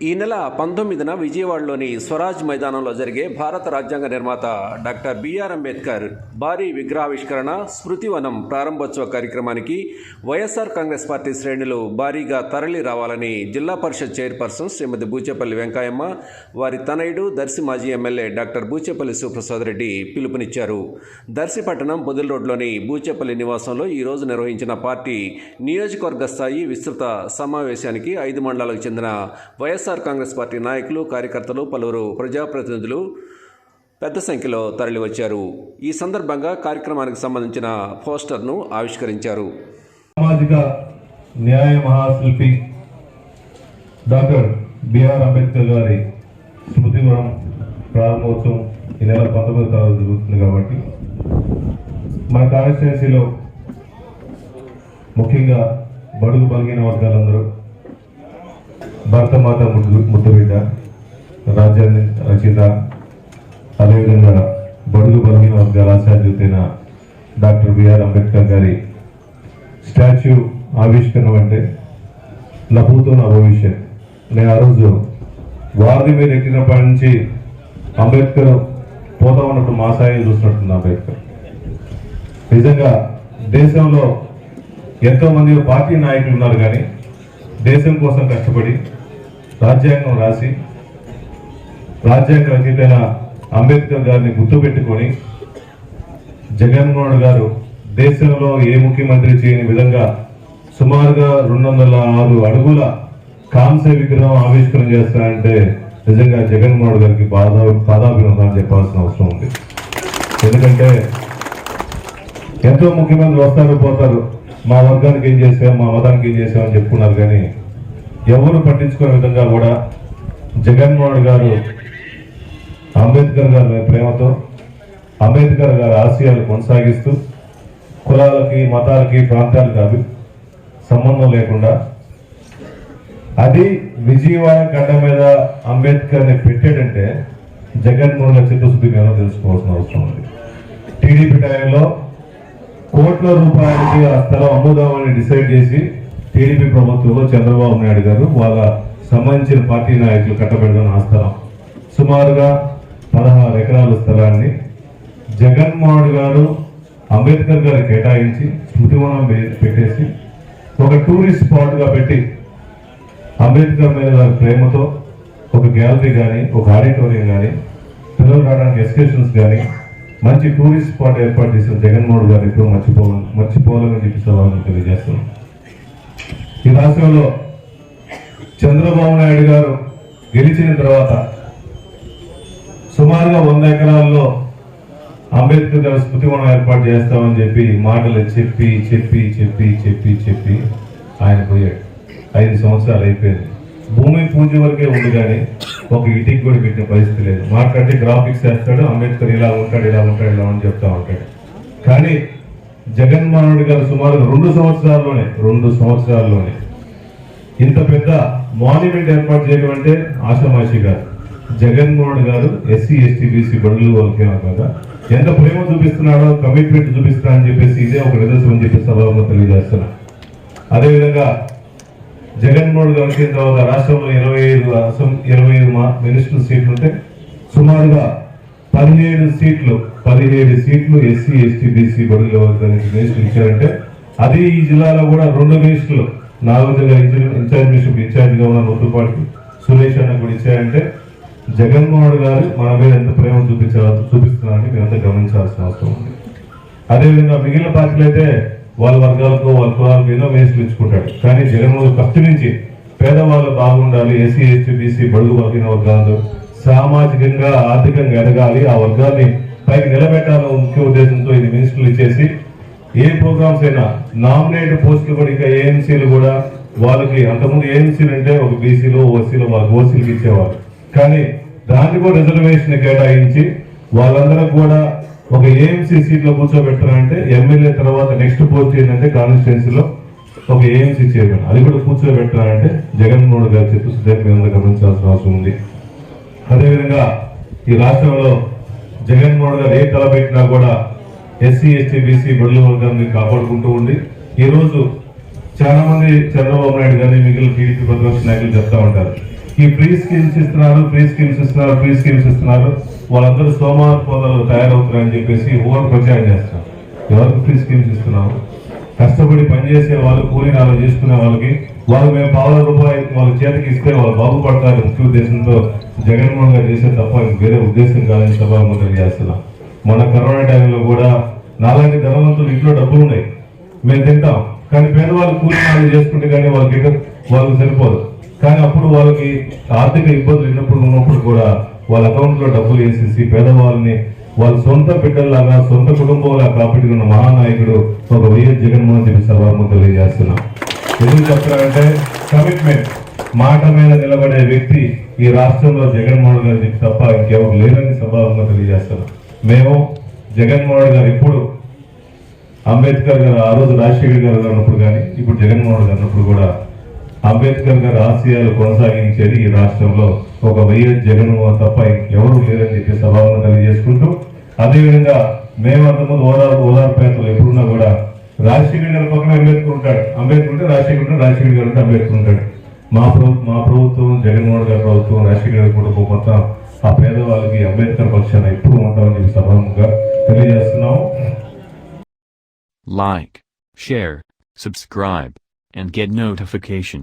ఈ నెల పంతొమ్మిదిన విజయవాడలోని స్వరాజ్ మైదానంలో జరిగే భారత రాజ్యాంగ నిర్మాత డాక్టర్ బిఆర్ అంబేద్కర్ భారీ విగ్రహావిష్కరణ స్మృతివనం ప్రారంభోత్సవ కార్యక్రమానికి వైఎస్ఆర్ కాంగ్రెస్ పార్టీ శ్రేణులు భారీగా తరలి రావాలని జిల్లా పరిషత్ చైర్పర్సన్ శ్రీమతి బూచేపల్లి వెంకయ్యమ్మ వారి తనయుడు దర్శి మాజీ ఎమ్మెల్యే డాక్టర్ బూచేపల్లి సుప్రసాద్ రెడ్డి పిలుపునిచ్చారు. దర్శిపట్టణం పొదిల్ రోడ్లోని బూచేపల్లి నివాసంలో ఈ రోజు నిర్వహించిన పార్టీ నియోజకవర్గ స్థాయి విస్తృత సమావేశానికి ఐదు మండలాలకు చెందిన వైఎస్ వైఎస్ఆర్ కాంగ్రెస్ పార్టీ నాయకులు కార్యకర్తలు పలువురు ప్రజాప్రతినిధులు పెద్ద సంఖ్యలో తరలివచ్చారు. ఈ సందర్భంగా కార్యక్రమానికి సంబంధించిన పోస్టర్ను ఆవిష్కరించారు. సామాజిక న్యాయ మహాశిల్పి డాక్టర్ బిఆర్ అంబేద్కర్ గారి స్మృతివరం ప్రారంభోత్సవం ఈ నెల పంతొమ్మిది తారీఖు జరుగుతుంది కాబట్టి మన కాన్స్టిట్యున్సీలో ముఖ్యంగా బడుగు బలిగిన వర్గాలందరూ భరతమాత ముద్దు ముద్దుబిడ్డ రాజ్యాంగ రచయిత అదేవిధంగా బడుగు బలహీన వర్గాల ఆశాజ్యోతైన డాక్టర్ బిఆర్ అంబేద్కర్ గారి స్టాచ్యూ ఆవిష్కరణ అంటే నభూతో నా భవిష్యత్. నేను ఆ రోజు వారి మీద ఎక్కినప్పటి నుంచి అంబేద్కర్ పోతా ఉన్నప్పుడు మా సాయం చూసినట్టుంది అంబేద్కర్. నిజంగా దేశంలో ఎంతోమంది పార్టీ నాయకులు ఉన్నారు కానీ దేశం కోసం కష్టపడి రాజ్యాంగం రాసి రాజ్యాంగ రచయితైన అంబేద్కర్ గారిని గుర్తుపెట్టుకొని జగన్మోహన్ గారు దేశంలో ఏ ముఖ్యమంత్రి చేయని విధంగా సుమారుగా రెండు వందల ఆరు అడుగుల కాంసే విగ్రహం ఆవిష్కరణ చేస్తారంటే నిజంగా జగన్మోహన్ గారికి పాదా పాదాభినందనలు చెప్పాల్సిన అవసరం ఉంది. ఎందుకంటే ఎంతో ముఖ్యమంత్రులు వస్తారు పోతారు. మా వర్గానికి ఏం చేసాం మా మతానికి ఏం చేసామని చెప్పుకున్నారు కానీ ఎవరు పట్టించుకునే విధంగా కూడా జగన్మోహన్ గారు అంబేద్కర్ గారి ప్రేమతో అంబేద్కర్ గారి ఆశయాలు కొనసాగిస్తూ కులాలకి మతాలకి ప్రాంతాలకు అభి సంబంధం లేకుండా అది విజయవాడ గడ్డ మీద అంబేద్కర్ని పెట్టాడంటే జగన్మోహన్ గారి చిత్తశుద్ధి మేము తెలుసుకోవాల్సిన అవసరం ఉంది. టీడీపీ టైంలో కోట్ల రూపాయలకి ఆ స్థలం అమ్ముదామని డిసైడ్ చేసి టీడీపీ ప్రభుత్వంలో చంద్రబాబు నాయుడు గారు వాళ్ళ సంబంధించిన పార్టీ నాయకులు కట్టబెడతాను ఆ స్థలం సుమారుగా పదహారు ఎకరాల స్థలాన్ని జగన్మోహన్ గారు అంబేద్కర్ గారు కేటాయించి స్మృతివనం పెట్టేసి ఒక టూరిస్ట్ స్పాట్గా పెట్టి అంబేద్కర్ మీద వారి ప్రేమతో ఒక గ్యాలరీ కానీ ఒక ఆడిటోరియం కానీ పిల్లలు రావడానికి ఎక్స్కర్షన్స్ కానీ మంచి టూరిస్ట్ స్పాట్ ఏర్పాటు చేసిన జగన్మోహన్ గారు ఎప్పుడు మర్చిపోవాలి మర్చిపోవాలని చెప్పి సవాళ్ళని తెలియజేస్తున్నాం. ఈ రాష్ట్రంలో చంద్రబాబు నాయుడు గారు గెలిచిన తర్వాత సుమారుగా వంద ఎకరాల్లో అంబేద్కర్ గారు స్మృతివనం ఏర్పాటు చేస్తామని చెప్పి మాటలు చెప్పి చెప్పి చెప్పి చెప్పి చెప్పి ఆయన పోయాడు. ఐదు సంవత్సరాలు అయిపోయింది. భూమి పూజ వరకే ఉంది కానీ ఒక ఇటీకి కూడా పెట్టిన పరిస్థితి లేదు. మాట్లాడితే గ్రాఫిక్స్ వేస్తాడు అంబేద్కర్ ఇలా ఉంటాడు ఇలా ఉంటాడు ఇలా అని చెప్తా ఉంటాడు. కానీ జగన్మోహన్ రెడ్డి గారు సుమారు రెండు సంవత్సరాల్లోనే రెండు సంవత్సరాల్లోనే ఇంత పెద్ద మాన్యుమెంట్ ఏర్పాటు చేయడం అంటే ఆషామాషి గారు. జగన్మోహన్ గారు ఎస్సీ ఎస్టీ బీసీ బడులు వాళ్ళకి కదా? ఎంత ప్రేమ చూపిస్తున్నాడో కమిట్మెంట్ చూపిస్తున్నా అని చెప్పేసి ఇదే ఒక నిదర్శనం అని చెప్పి సభలో తెలియజేస్తున్నా. అదేవిధంగా జగన్మోహన్ గారు వచ్చిన తర్వాత రాష్ట్రంలో ఇరవై ఐదు అసెంబ్లీ ఇరవై ఐదు మా మినిస్టర్ సీట్లు ఉంటే సుమారుగా పదిహేడు సీట్లు పదిహేడు సీట్లు ఎస్సీ ఎస్టీ బీసీ బడుగు దానికి మినిస్టర్ ఇచ్చారంటే అది ఈ జిల్లాలో కూడా రెండు మినిస్టర్లు నాగార్జున గారు ఇన్ఛార్జ్ ఇన్ఛార్జ్ మినిస్టర్ ఉన్న నూతుపాటికి సురేష్ అన్న కూడా ఇచ్చారంటే జగన్మోహన్ గారు మన మీద ఎంత ప్రేమ చూపించారు చూపిస్తున్నారని మీరంతా గమనించాల్సిన అవసరం ఉంది. అదేవిధంగా మిగిలిన పార్టీలు అయితే వాళ్ళ వర్గాలకు వాళ్ళ కులాలకు ఎన్నో మేసులు ఇచ్చుకుంటాడు కానీ జగన్మోహన్ ఫస్ట్ నుంచి పేదవాళ్ళు బాగుండాలి ఎస్సీ ఎస్టీ బీసీ బడుగు వర్గిన వర్గాలు సామాజికంగా ఆర్థికంగా ఎదగాలి. ఆ వర్గాన్ని పైకి నిలబెట్టాలన్న ముఖ్య ఉద్దేశంతో ఇది మినిస్టర్లు ఇచ్చేసి ఏ ప్రోగ్రామ్స్ అయినా నామినేట్ పోస్టులు కూడా ఇంకా ఏఎంసీలు కూడా వాళ్ళకి అంతకుముందు ఏఎంసీలు అంటే ఒక బీసీలో ఓసీలో వాళ్ళకి ఓసీలకు ఇచ్చేవారు కానీ దాన్ని కూడా రిజర్వేషన్ కేటాయించి వాళ్ళందరూ కూడా ఒక ఏఎంసీ సీట్లో కూర్చోబెట్టారంటే ఎమ్మెల్యే తర్వాత నెక్స్ట్ పోస్ట్ ఏంటంటే కాన్స్టిట్యున్సీలో ఒక ఏఎంసీ చైర్మన్. అది కూడా కూర్చోబెట్టారంటే జగన్మోహన్ గారి చిత్తశుద్ధి మీద గమనించాల్సిన అవసరం ఉంది. అదేవిధంగా ఈ రాష్ట్రంలో జగన్మోహన్ గారు ఏ తలపెట్టినా కూడా ఎస్సీ ఎస్టీ బీసీ బడుల వర్గాన్ని కాపాడుకుంటూ ఉంది ఈరోజు చాలామంది చాలా మంది చంద్రబాబు నాయుడు గారిని మిగిలిన టీడీపీ ప్రతిపక్ష నాయకులు చెప్తా ఉంటారు. ఈ ఫ్రీ స్కీమ్స్ ఇస్తున్నారు ఫ్రీ స్కీమ్స్ ఇస్తున్నారు ఫ్రీ స్కీమ్స్ ఇస్తున్నారు. వాళ్ళందరూ సోమవారం పోదాలు తయారవుతున్నారని చెప్పేసి ఓవర్ ప్రచారం చేస్తున్నారు. ఎవరికి ఫ్రీ స్కీమ్స్ ఇస్తున్నాము? కష్టపడి పనిచేసే వాళ్ళు కూలీనాలు చేసుకునే వాళ్ళకి వాళ్ళు మేము పావుల రూపాయి వాళ్ళ చేతికి ఇస్తే వాళ్ళు బాగుపడతారు. ముఖ్య ఉద్దేశంతో జగన్మోహన్ గారు చేసే తప్ప వేరే ఉద్దేశం కాదని సభాముఖం తెలియజేస్తున్నాం. మన కరోనా టైంలో కూడా నాలాంటి ధనవంతులు ఇంట్లో డబ్బులు ఉన్నాయి. మేము తింటాం. కానీ పేదవాళ్ళు కూలి నాలు చేసుకుంటే కానీ వాళ్ళకి వాళ్ళకి సరిపోదు. కానీ అప్పుడు వాళ్ళకి ఆర్థిక ఇబ్బందులు ఉన్నప్పుడు ఉన్నప్పుడు కూడా వాళ్ళ అకౌంట్లో డబ్బులు వేసేసి పేదవాళ్ళని వాళ్ళ సొంత బిడ్డల్లాగా సొంత కుటుంబంలా కాపాడుకున్న మహానాయకుడు ఒక వైఎస్ జగన్మోహన్ రెడ్డి సభాము తెలియజేస్తున్నాం. ఎందుకు చెప్తారంటే కమిట్మెంట్. మాట మీద నిలబడే వ్యక్తి ఈ రాష్ట్రంలో జగన్మోహన్ గారు తప్ప ఇంకెవరు లేరని సభాముగా తెలియజేస్తారు మేము జగన్మోహన్ గారు ఇప్పుడు అంబేద్కర్ గారు ఆ రోజు రాజశేఖర్ గారు అన్నప్పుడు కానీ ఇప్పుడు జగన్మోహన్ గారు అన్నప్పుడు కూడా అంబేద్కర్ గారి ఆశయాలు కొనసాగించేది ఈ రాష్ట్రంలో ఒక వైఎస్ జగన్మోహన్ తప్ప ఇంకెవరు లేరని చెప్పి సభాలను తెలియజేసుకుంటూ అదేవిధంగా మేము అంతకుముందు ఓదార్ ఓదార్పేటలో ఎప్పుడున్నా కూడా రాజశేఖర్ గారి పక్కన అంబేద్కర్ ఉంటాడు. అంబేద్కర్ ఉంటే రాజశేఖర్ ఉంటాడు రాజశేఖర్ గారు ఉంటే అంబేద్కర్ ఉంటాడు. మా ప్రభు మా ప్రభుత్వం జగన్మోహన్ గారి ప్రభుత్వం రాజశేఖర్ గారి కూడా మొత్తం ఆ పేదవాళ్ళకి అంబేద్కర్ పక్షాన ఎప్పుడు ఉంటామని చెప్పి సభాముగా తెలియజేస్తున్నాము. Like, share, subscribe, and get notification.